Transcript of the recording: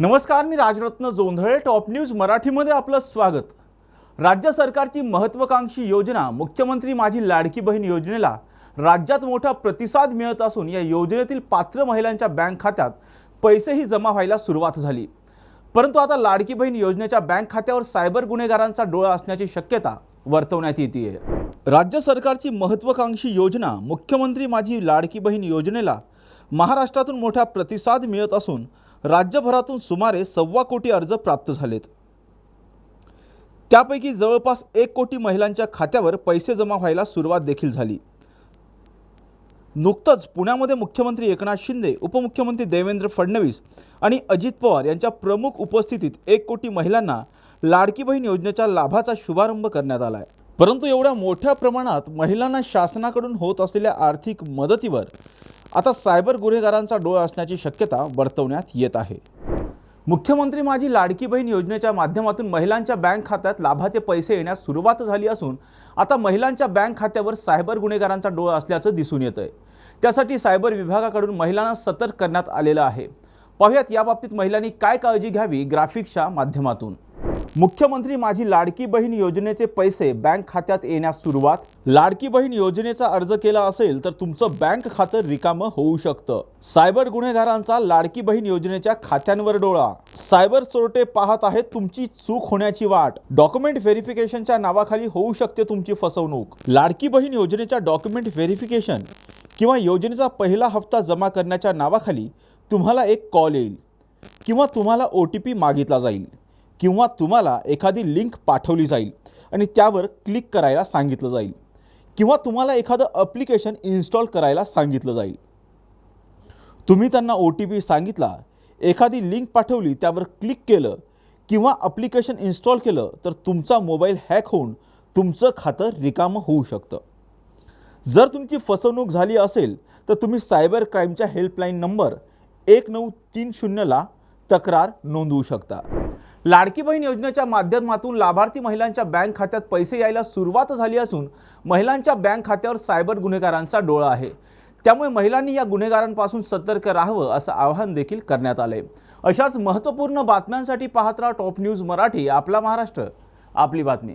नमस्कार मी Rajratna Jondhale. Top news मराठीमध्ये आपलं स्वागत. राज्य सरकारची महत्त्वाकांक्षी योजना मुख्यमंत्री माझी लाडकी बहीण योजनेला राज्यात मोठा प्रतिसाद मिळत असून या योजनेतील पात्र महिलांच्या बँक खात्यात पैसेही जमा व्हायला सुरुवात झाली. परंतु आता लाडकी बहीण योजनेच्या बँक खात्यावर सायबर गुन्हेगारांचा डोळा असण्याची शक्यता वर्तवण्यात येते राज्य सरकारची महत्त्वाकांक्षी योजना मुख्यमंत्री माझी लाडकी बहीण योजनेला महाराष्ट्रातून मोठा प्रतिसाद मिळत असून राज्यभरातून सुमारे सव्वा कोटी अर्ज प्राप्त झालेत. त्यापैकी जवळपास एक कोटी महिलांच्या खात्यावर पैसे जमा व्हायला सुरुवात देखील झाली. नुकतंच पुण्यामध्ये मुख्यमंत्री एकनाथ शिंदे उपमुख्यमंत्री देवेंद्र फडणवीस आणि अजित पवार यांच्या प्रमुख उपस्थितीत एक कोटी महिलांना लाडकी बहीण योजनेच्या लाभाचा शुभारंभ करण्यात आला आहे परंतु एवढ्या मोठ्या प्रमाणात महिलांना शासनाकडून होत असलेल्या आर्थिक मदतीवर आता सायबर गुन्हेगारांचा डोळा असण्याची शक्यता वर्तवण्यात येत आहे. मुख्यमंत्री माझी लाडकी बहीण योजनेच्या माध्यमातून महिलांच्या बँक खात्यात लाभाचे पैसे येण्यास सुरुवात झाली असून आता महिलांच्या बँक खात्यावर सायबर गुन्हेगारांचा डोळा असल्याचं दिसून येतं आहे त्यासाठी सायबर विभागाकडून महिलांना सतर्क करण्यात आलेलं आहे. पाहुयात याबाबतीत महिलांनी काय काळजी घ्यावी ग्राफिक्सच्या माध्यमातून. मुख्यमंत्री माझी लाडकी बहीण योजनेचे पैसे बँक खात्यात येण्यास सुरुवात. लाडकी बहीण योजनेचा अर्ज केला असेल तर तुमचं बँक खातं रिकामं होऊ शकतं. सायबर गुन्हेगारांचा लाडकी बहीण योजनेच्या खात्यांवर डोळा. सायबर चोरटे पाहत आहेत तुमची चूक होण्याची वाट. डॉक्युमेंट व्हेरिफिकेशनच्या नावाखाली होऊ शकते तुमची फसवणूक. लाडकी बहीण योजनेच्या डॉक्युमेंट व्हेरिफिकेशन किंवा योजनेचा पहिला हप्ता जमा करण्याच्या नावाखाली तुम्हाला एक कॉल येईल किंवा तुम्हाला ओ टी पी मागितला जाईल. किंवा तुम्हाला एखादी लिंक पाठवली जाईल आणि त्यावर क्लिक करायला सांगितलं जाईल. किंवा तुम्हाला एखादं अप्लिकेशन इन्स्टॉल करायला सांगितलं जाईल. तुम्ही त्यांना ओ टी पी सांगितला एखादी लिंक पाठवली त्यावर क्लिक केलं किंवा अप्लिकेशन इन्स्टॉल केलं तर तुमचा मोबाईल हॅक होऊन तुमचं खातं रिकामं होऊ शकतं. जर तुमची फसवणूक झाली असेल तर तुम्ही सायबर क्राईमच्या हेल्पलाईन नंबर एक नऊ तीन शून्यला तक्रार नोंदवू शकता. लाडकी बहीण योजनेच्या माध्यमातून लाभार्थी महिलांच्या बँक खात्यात पैसे यायला सुरुवात झाली असून महिलांच्या बँक खात्यावर सायबर गुन्हेगारांचा डोळा आहे. त्यामुळे महिलांनी या गुन्हेगारांपासून सतर्क राहावं असं आवाहन देखील करण्यात आलंय. अशाच महत्त्वपूर्ण बातम्यांसाठी पाहत राहा टॉप न्यूज मराठी आपला महाराष्ट्र. आपली बातमी.